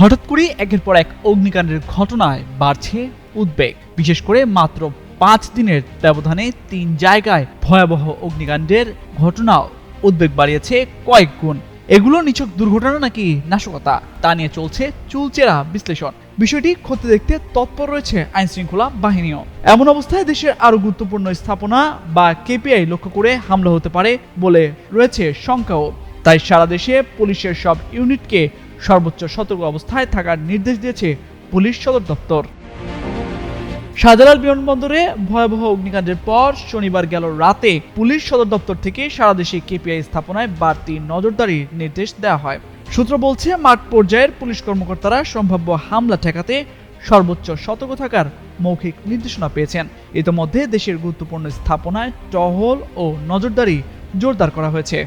হঠাৎ করে একের পর এক অগ্নিকাণ্ডের ঘটনায় বাড়ছে উদ্বেগ। বিশেষ করে মাত্র পাঁচ দিনের ব্যবধানে তিন জায়গায় ভয়াবহ অগ্নিকাণ্ডের ঘটনাও উদ্বেগ বাড়িয়েছে কয়েক গুণ। এগুলো নিছক দুর্ঘটনা নাকি নাশকতা? তা নিয়ে চলছে চুলচেরা বিশ্লেষণ। বিষয়টি ক্ষতি দেখতে তৎপর রয়েছে আইন শৃঙ্খলা বাহিনীও। এমন অবস্থায় দেশের আরও গুরুত্বপূর্ণ স্থাপনা বা কেপিআই লক্ষ্য করে হামলা হতে পারে বলে রয়েছে শঙ্কাও। তাই সারা দেশে পুলিশের সব ইউনিটকে সর্বোচ্চ সতর্ক অবস্থায় থাকার নির্দেশ দিয়েছে পুলিশ সদর দপ্তর। শাহজালাল বিমানবন্দরে ভয়াবহ অগ্নিকাণ্ডের পর শনিবার গেল রাতে পুলিশ সদর দপ্তর থেকে সারা দেশে কেপিআই স্থাপনায় বাড়তি নজরদারির নির্দেশ দেওয়া হয়। সূত্র বলছে, মাঠ পর্যায়ের পুলিশ কর্মকর্তারা সম্ভাব্য হামলা ঠেকাতে সর্বোচ্চ সতর্ক থাকার মৌখিক নির্দেশনা পেয়েছেন। ইতোমধ্যে দেশের গুরুত্বপূর্ণ স্থাপনায় টহল ও নজরদারি জোরদার করা হয়েছে।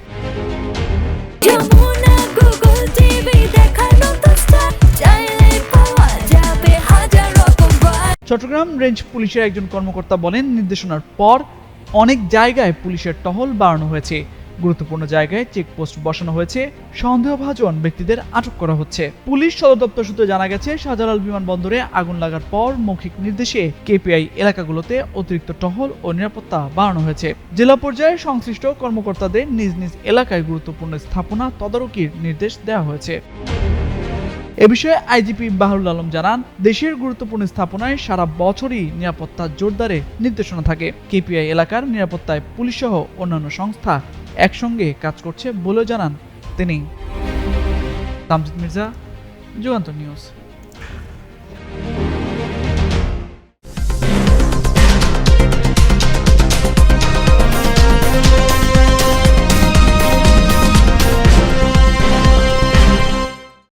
চট্টগ্রাম রেঞ্জ পুলিশের একজন কর্মকর্তা বলেন, নির্দেশনার পর অনেক জায়গায় পুলিশের টহল বাড়ানো হয়েছে। গুরুত্বপূর্ণ জায়গায় চেকপোস্ট বসানো হয়েছে। সন্দেহভাজন ব্যক্তিদের আটক করা হচ্ছে। পুলিশ সদর দপ্তর সূত্রে জানা গেছে, শাহজালাল বিমানবন্দরে আগুন লাগার পর মৌখিক নির্দেশে কেপিআই এলাকাগুলোতে অতিরিক্ত টহল ও নিরাপত্তা বাড়ানো হয়েছে। জেলা পর্যায়ে সংশ্লিষ্ট কর্মকর্তাদের নিজ নিজ এলাকায় গুরুত্বপূর্ণ স্থাপনা তদারকির নির্দেশ দেওয়া হয়েছে। এ বিষয়ে আইজিপি বাহরুল আলম জানান, দেশের গুরুত্বপূর্ণ স্থাপনায় সারা বছরই নিরাপত্তা জোরদারে নির্দেশনা থাকে। কেপিআই এলাকার নিরাপত্তায় পুলিশ সহ অন্যান্য সংস্থা একসঙ্গে কাজ করছে বলে জানান তিনি। তামজিদ মির্জা যুগান্ত নিউজ।